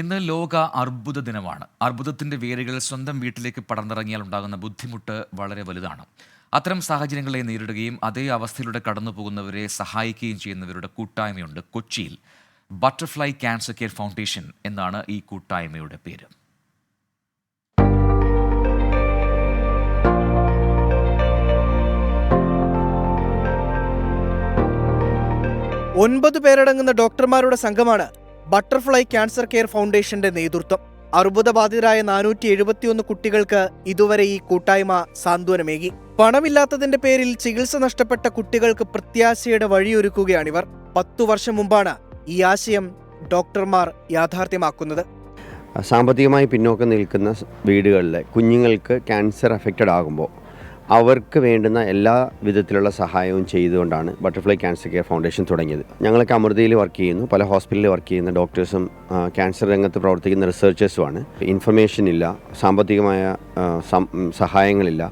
ഇന്ന് ലോക അർബുദ ദിനമാണ്. അർബുദത്തിന്റെ വേരുകൾ സ്വന്തം വീട്ടിലേക്ക് പടർന്നിറങ്ങിയാൽ ഉണ്ടാകുന്ന ബുദ്ധിമുട്ട് വളരെ വലുതാണ്. അത്തരം സാഹചര്യങ്ങളെ നേരിടുകയും അതേ അവസ്ഥയിലൂടെ കടന്നു പോകുന്നവരെ സഹായിക്കുകയും ചെയ്യുന്നവരുടെ കൂട്ടായ്മയുണ്ട് കൊച്ചിയിൽ. ബട്ടർഫ്ലൈ ക്യാൻസർ കെയർ ഫൗണ്ടേഷൻ എന്നാണ് ഈ കൂട്ടായ്മയുടെ പേര്. ഒൻപത് പേരടങ്ങുന്ന ഡോക്ടർമാരുടെ സംഘമാണ് ബട്ടർഫ്ലൈ ക്യാൻസർ കെയർ ഫൗണ്ടേഷന്റെ നേതൃത്വം. അർബുദബാധിതരായ നാനൂറ്റി എഴുപത്തിയൊന്ന് കുട്ടികൾക്ക് ഇതുവരെ ഈ കൂട്ടായ്മ സാന്ത്വനമേകി. പണമില്ലാത്തതിന്റെ പേരിൽ ചികിത്സ നഷ്ടപ്പെട്ട കുട്ടികൾക്ക് പ്രത്യാശയുടെ വഴിയൊരുക്കുകയാണിവർ. പത്തു വർഷം മുമ്പാണ് ഈ ആശയം ഡോക്ടർമാർ യാഥാർത്ഥ്യമാക്കുന്നത്. സാമ്പത്തികമായി പിന്നോക്കം നിൽക്കുന്ന വീടുകളിലെ കുഞ്ഞുങ്ങൾക്ക് ക്യാൻസർ അഫക്റ്റഡ് ആകുമ്പോൾ അവർക്ക് വേണ്ടുന്ന എല്ലാ വിധത്തിലുള്ള സഹായവും ചെയ്തുകൊണ്ടാണ് ബട്ടർഫ്ലൈ ക്യാൻസർ കെയർ ഫൗണ്ടേഷൻ തുടങ്ങിയത്. ഞങ്ങളൊക്കെ അമൃതയിൽ വർക്ക് ചെയ്യുന്നു. പല ഹോസ്പിറ്റലിൽ വർക്ക് ചെയ്യുന്ന ഡോക്ടേഴ്സും ക്യാൻസർ രംഗത്ത് പ്രവർത്തിക്കുന്ന റിസർച്ചേഴ്സുമാണ് ഇൻഫർമേഷൻ ഇല്ല സാമ്പത്തികമായ സഹായങ്ങളില്ല.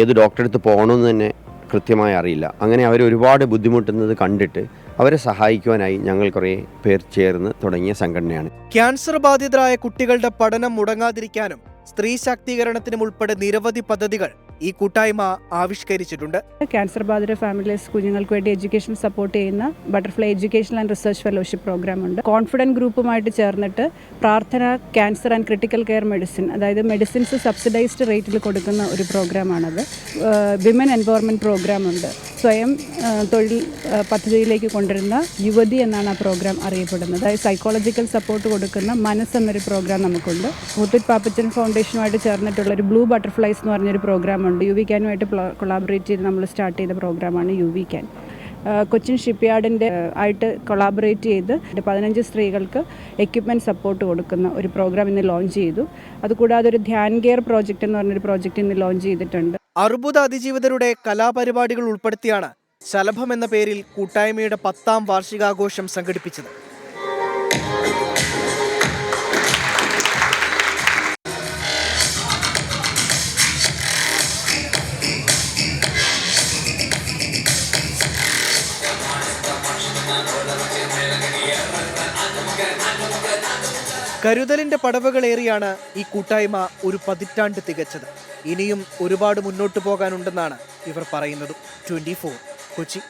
ഏത് ഡോക്ടറെ അടുത്ത് പോകണമെന്ന് തന്നെ കൃത്യമായി അറിയില്ല. അങ്ങനെ അവർ ഒരുപാട് ബുദ്ധിമുട്ടുന്നത് കണ്ടിട്ട് അവരെ സഹായിക്കുവാനായി ഞങ്ങൾ കുറേ പേർ ചേർന്ന് തുടങ്ങിയ സംഘടനയാണ്. ക്യാൻസർ ബാധിതരായ കുട്ടികളുടെ പഠനം മുടങ്ങാതിരിക്കാനും സ്ത്രീ ശാക്തീകരണത്തിനും ഉൾപ്പെടെ നിരവധി പദ്ധതികൾ ഈ കൂട്ടായ്മ ആവിഷ്കരിച്ചിട്ടുണ്ട്. ക്യാൻസർ ബാധിത ഫാമിലീസ് കുഞ്ഞുങ്ങൾക്ക് വേണ്ടി എഡ്യൂക്കേഷൻ സപ്പോർട്ട് ചെയ്യുന്ന butterfly education and research fellowship programme ഉണ്ട്. കോൺഫിഡന്റ് ഗ്രൂപ്പുമായിട്ട് ചേർന്നിട്ട് പ്രാർത്ഥന cancer and critical care medicine അതായത് മെഡിസിൻസ് സബ്സിഡൈസ്ഡ് റേറ്റിൽ കൊടുക്കുന്ന ഒരു പ്രോഗ്രാമാണത്. വിമൻ എൻപവർമെന്റ് പ്രോഗ്രാം ഉണ്ട്. സ്വയം തൊഴിൽ പദ്ധതിയിലേക്ക് കൊണ്ടുവരുന്ന യുവതി എന്നാണ് ആ പ്രോഗ്രാം അറിയപ്പെടുന്നത്. അതായത് സൈക്കോളജിക്കൽ സപ്പോർട്ട് കൊടുക്കുന്ന മനസ്സ് എന്നൊരു പ്രോഗ്രാം നമുക്കുണ്ട്. മുത്തൂറ്റ് പാപ്പച്ചൻ ഫൗണ്ടേഷനുമായിട്ട് ചേർന്നിട്ടുള്ള ഒരു ബ്ലൂ ബട്ടർഫ്ലൈസ് എന്ന് പറഞ്ഞൊരു പ്രോഗ്രാമുണ്ട് യു വി ക്യാനുമായിട്ട് കൊളാബറേറ്റ് ചെയ്ത് നമ്മൾ സ്റ്റാർട്ട് ചെയ്ത പ്രോഗ്രാമാണ് യു വി ക്യാൻ കൊച്ചിൻ ഷിപ്പ്യാർഡിന്റെ ആയിട്ട് കൊളാബറേറ്റ് ചെയ്ത് പതിനഞ്ച് സ്ത്രീകൾക്ക് എക്യുപ്മെന്റ് സപ്പോർട്ട് കൊടുക്കുന്ന ഒരു പ്രോഗ്രാം ഇന്ന് ലോഞ്ച് ചെയ്തു. അതുകൂടാതെ ഒരു ധ്യാൻ കെയർ പ്രോജക്റ്റ് എന്ന് പറഞ്ഞൊരു പ്രോജക്റ്റ് ഇന്ന് ലോഞ്ച് ചെയ്തിട്ടുണ്ട്. അർബുദ അതിജീവിതരുടെ കലാപരിപാടികൾ ഉൾപ്പെടുത്തിയാണ് ശലഭം എന്ന പേരിൽ കൂട്ടായ്മയുടെ പത്താം വാർഷികാഘോഷം സംഘടിപ്പിച്ചത്. കരുതലിന്റെ പടവുകളേറിയാണ് ഈ കൂട്ടായ്മ ഒരു പതിറ്റാണ്ട് തികച്ചത്. ഇനിയും ഒരുപാട് മുന്നോട്ട് പോകാനുണ്ടെന്നാണ് ഇവർ പറയുന്നത്. ട്വന്റി കൊച്ചി.